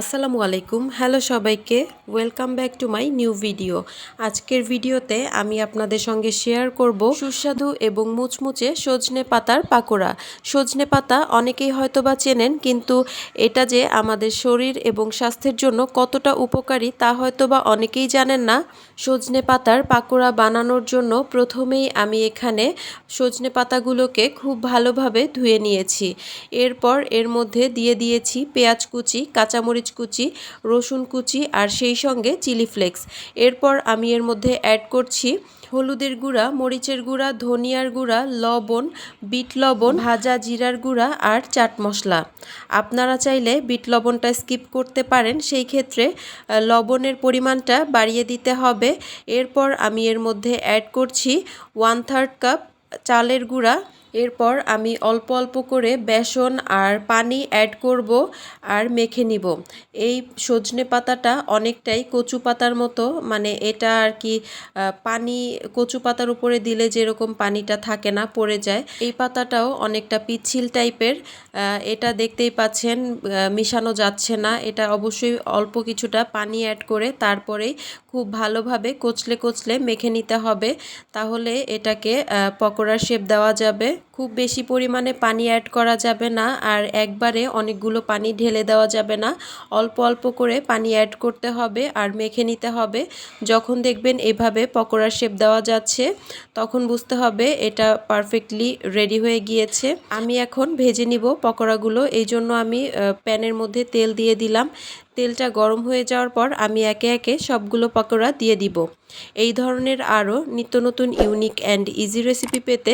আসসালামু আলাইকুম। হ্যালো সবাইকে। Welcome back to my new video আজকের ভিডিওতে আমি আপনাদের সঙ্গে শেয়ার করব সুস্বাদু এবং মুচমুচে সজনে পাতার পাকোড়া। সজনে পাতা অনেকেই হয়তো বা চেনেন, কিন্তু এটা যে আমাদের শরীর এবং স্বাস্থ্যের জন্য কতটা উপকারী তা হয়তো বা অনেকেই জানেন না। সজনে পাতার পাকোড়া বানানোর জন্য প্রথমেই আমি এখানে সজনে পাতাগুলোকে খুব ভালোভাবে ধুয়ে নিয়েছি। এরপর এর মধ্যে দিয়ে দিয়েছি পেঁয়াজ কুচি, কাঁচামরিচ কুচি, রসুন কুচি আর সেই সঙ্গে চিলি ফ্লেক্স। এরপর আমি এর মধ্যে অ্যাড করছি হলুদের গুঁড়া, মরিচের গুঁড়া, ধনিয়ার গুঁড়া, লবণ, বিট লবণ, ভাজা জিরার গুঁড়া আর চাট মশলা। আপনারা চাইলে বিট লবণটা স্কিপ করতে পারেন, সেই ক্ষেত্রে লবণের পরিমাণটা বাড়িয়ে দিতে হবে। এরপর আমি এর মধ্যে অ্যাড করছি ওয়ান থার্ড কাপ চালের গুঁড়া এরপর আমি অল্প অল্প করে বেসন আর পানি অ্যাড করব আর মেখে নিব। এই সজনে পাতাটা অনেকটাই কচু পাতার মতো মানে এটা আর কি পানি, কচু পাতার উপরে দিলে যেরকম পানিটা থাকে না, পড়ে যায়। এই পাতাটাও অনেকটা পিচ্ছিল টাইপের এটা দেখতেই পাচ্ছেন মিশানো যাচ্ছে না। এটা অবশ্যই অল্প কিছুটা পানি অ্যাড করে তারপরেই খুব ভালোভাবে কচলে কচলে মেখে নিতে হবে। তাহলে এটাকে পকোড়ার শেপ দেওয়া যাবে। খুব বেশি পরিমাণে পানি অ্যাড করা যাবে না আর একবারে অনেকগুলো পানি ঢেলে দেওয়া যাবে না। অল্প অল্প করে পানি অ্যাড করতে হবে আর মেখে নিতে হবে। যখন দেখবেন এভাবে পকোড়ার শেপ দেওয়া যাচ্ছে, তখন বুঝতে হবে এটা পারফেক্টলি রেডি হয়ে গিয়েছে। আমি এখন ভেজে নিব পকোড়াগুলো। এই জন্য আমি প্যানের মধ্যে তেল দিয়ে দিলাম। তেলটা গরম হয়ে যাওয়ার পর আমি একে একে সবগুলো পকোড়া দিয়ে দিব। এই ধরনের আরও নিত্য নতুন ইউনিক অ্যান্ড ইজি রেসিপি পেতে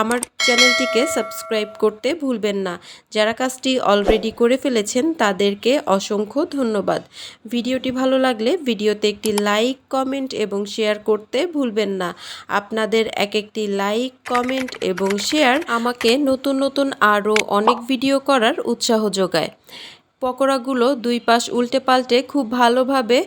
আমার চ্যানেলটিকে সাবস্ক্রাইব করতে ভুলবেন না। যারা কাজটি অলরেডি করে ফেলেছেন তাদেরকে অসংখ্য ধন্যবাদ। ভিডিওটি ভালো লাগলে ভিডিওতে একটি লাইক, কমেন্ট এবং শেয়ার করতে ভুলবেন না। আপনাদের এক একটি লাইক, কমেন্ট এবং শেয়ার আমাকে নতুন নতুন আরও অনেক ভিডিও করার উৎসাহ যোগায়। পকোড়াগুলো দুই পাশ উল্টে পাল্টে খুব ভালোভাবে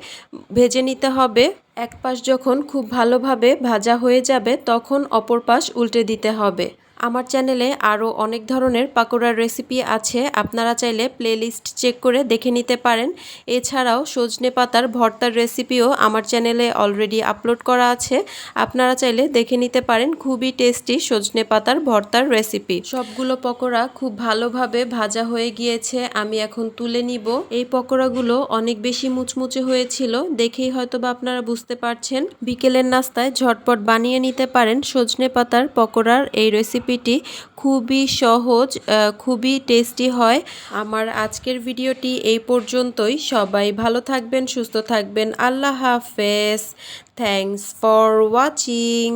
ভেজে নিতে হবে। এক পাশ যখন খুব ভালোভাবে ভাজা হয়ে যাবে, তখন অপর পাশ উল্টে দিতে হবে। আমার চ্যানেলে আরও অনেক ধরনের পাকোড়ার রেসিপি আছে, আপনারা চাইলে প্লেলিস্ট চেক করে দেখে নিতে পারেন। এছাড়াও সজনে পাতার ভর্তার রেসিপিও আমার চ্যানেলে অলরেডি আপলোড করা আছে, আপনারা চাইলে দেখে নিতে পারেন খুবই টেস্টি সজনে পাতার ভর্তার রেসিপি। সবগুলো পকোড়া খুব ভালোভাবে ভাজা হয়ে গিয়েছে, আমি এখন তুলে নিব। এই পকোড়াগুলো অনেক বেশি মুচমুচে হয়েছিল, দেখেই হয়তো বা আপনারা বুঝতে পারছেন। বিকেলের নাস্তায় ঝটপট বানিয়ে নিতে পারেন সজনে পাতার পকোড়ার এই রেসিপিটি খুবই সহজ খুবই টেস্টি হয়। আমার আজকের ভিডিওটি এই পর্যন্তই। সবাই ভালো থাকবেন, সুস্থ থাকবেন। আল্লাহ হাফেজ। Thanks for watching